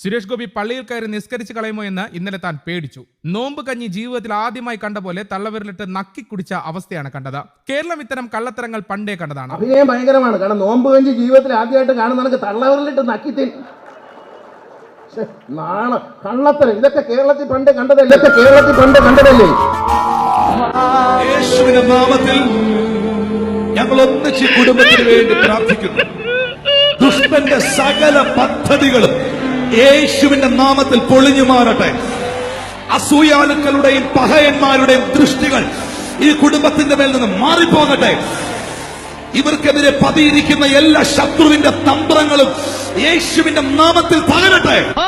സുരേഷ് ഗോപി പള്ളിയിൽ കയറി നിസ്കരിച്ചു കളയുമോ എന്ന് ഇന്നലെ താൻ പേടിച്ചു. നോമ്പ് കഞ്ഞി ജീവിതത്തിൽ ആദ്യമായി കണ്ട പോലെ തള്ളവിരലിട്ട് നക്കി കുടിച്ച അവസ്ഥയാണ് കണ്ടത്. കേരളം ഇത്തരം കള്ളത്തരങ്ങൾ പണ്ടേ കണ്ടതാണ്. അഭിനയം ഭയങ്കരമാണ്. കാരണം നോമ്പ് കഞ്ഞി ജീവിതത്തിൽ ആദ്യമായിട്ട് കാണുന്ന തള്ളവിരലിട്ട് നക്കി നാളെ നാണ കള്ളത്തരം. ഇതൊക്കെ കേരളത്തിൽ പണ്ട് കണ്ടതല്ലേ? ഇതൊക്കെ കേരളത്തിൽ പണ്ട് കണ്ടതല്ലേ? യേശുവിന്റെ നാമത്തിൽ ഞങ്ങൾ ഒന്നിച്ച് കുടുംബത്തിന് വേണ്ടി പ്രാർത്ഥിക്കുന്നു. ദുഷ്ടന്റെ സകല പദ്ധതികളും യേശുവിന്റെ നാമത്തിൽ പൊളിഞ്ഞു മാറട്ടെ. അസൂയാലുക്കളുടെയും പഹയന്മാരുടെയും ദൃഷ്ടികൾ ഈ കുടുംബത്തിന്റെ മേൽ നിന്ന് മാറിപ്പോകട്ടെ. ഇവർക്കെതിരെ പതിയിരിക്കുന്ന എല്ലാ ശത്രുവിന്റെ തന്ത്രങ്ങളും യേശുവിന്റെ നാമത്തിൽ തകരട്ടെ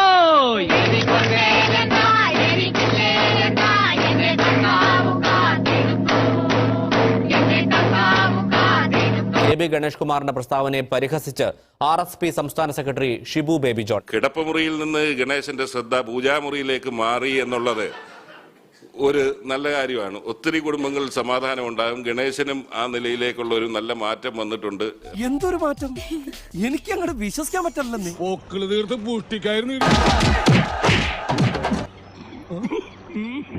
എ ബി ഗണേഷ് കുമാറിന്റെ പ്രസ്താവനയെ പരിഹസിച്ച് ആർ എസ് പി സംസ്ഥാന സെക്രട്ടറി ഷിബു ബേബി ജോൺ. കിടപ്പുമുറിയിൽ നിന്ന് ഗണേശന്റെ ശ്രദ്ധ പൂജാമുറിയിലേക്ക് മാറി എന്നുള്ളത് ഒരു നല്ല കാര്യമാണ്. ഒത്തിരി കുടുംബങ്ങൾ സമാധാനം ഉണ്ടാകും. ഗണേശനും ആ നിലയിലേക്കുള്ള ഒരു നല്ല മാറ്റം വന്നിട്ടുണ്ട്. എന്തൊരു മാറ്റം? എനിക്ക് അങ്ങോട്ട് വിശ്വസിക്കാൻ പറ്റില്ലെന്ന്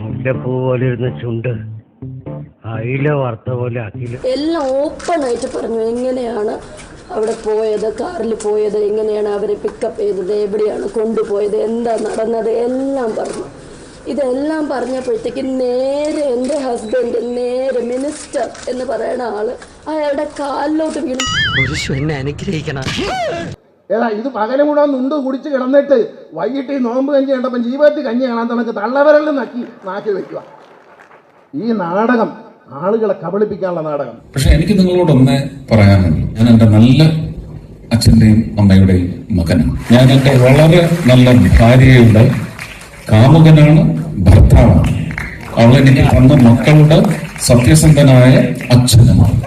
മുല്ലപ്പൂ പോലെ ഇരുന്ന ചുണ്ട് പോലെ എല്ലാം ഓപ്പൺ ആയിട്ട് പറഞ്ഞു എങ്ങനെയാണ് അവിടെ പോയത് കാറിൽ പോയത് എങ്ങനെയാണ് അവരെ പിക്കപ്പ് ചെയ്തത് എവിടെയാണ് കൊണ്ടുപോയത് എന്താ നടന്നത് എല്ലാം പറഞ്ഞു. ഇതെല്ലാം പറഞ്ഞപ്പോഴത്തേക്ക് നേരെ എന്റെ ഹസ്ബൻഡ് നേരെ മിനിസ്റ്റർ എന്ന് പറയുന്ന ആൾ അയാളുടെ കാലിലോട്ട് വീണു. അനുഗ്രഹിക്കണം. ഏതാ ഇത് പകലും കൂടെ നുണ്ട് കുടിച്ച് കിടന്നിട്ട് വൈകിട്ട് ഈ നോമ്പ് കഞ്ഞി കണ്ടപ്പം ജീവിതത്തിൽ കഞ്ഞി കാണാൻ തനക്ക് തള്ളവരലിൽ നക്കി നാക്കി വെക്കുക ഈ നാടകം ആളുകളെ കബളിപ്പിക്കാനുള്ള നാടകം. പക്ഷെ എനിക്ക് നിങ്ങളോട് ഒന്നേ പറയാനുള്ളൂ ഞാൻ എന്റെ നല്ല അച്ഛന്റെയും അമ്മയുടെയും മകനാണ്. ഞാൻ എന്റെ വളരെ നല്ല ഭാര്യയുടെ കാമുകനാണ് ഭർത്താവാണ്. അവളെനിക്ക് തന്ന മക്കളുടെ സത്യസന്ധനായ അച്ഛനുമാണ്.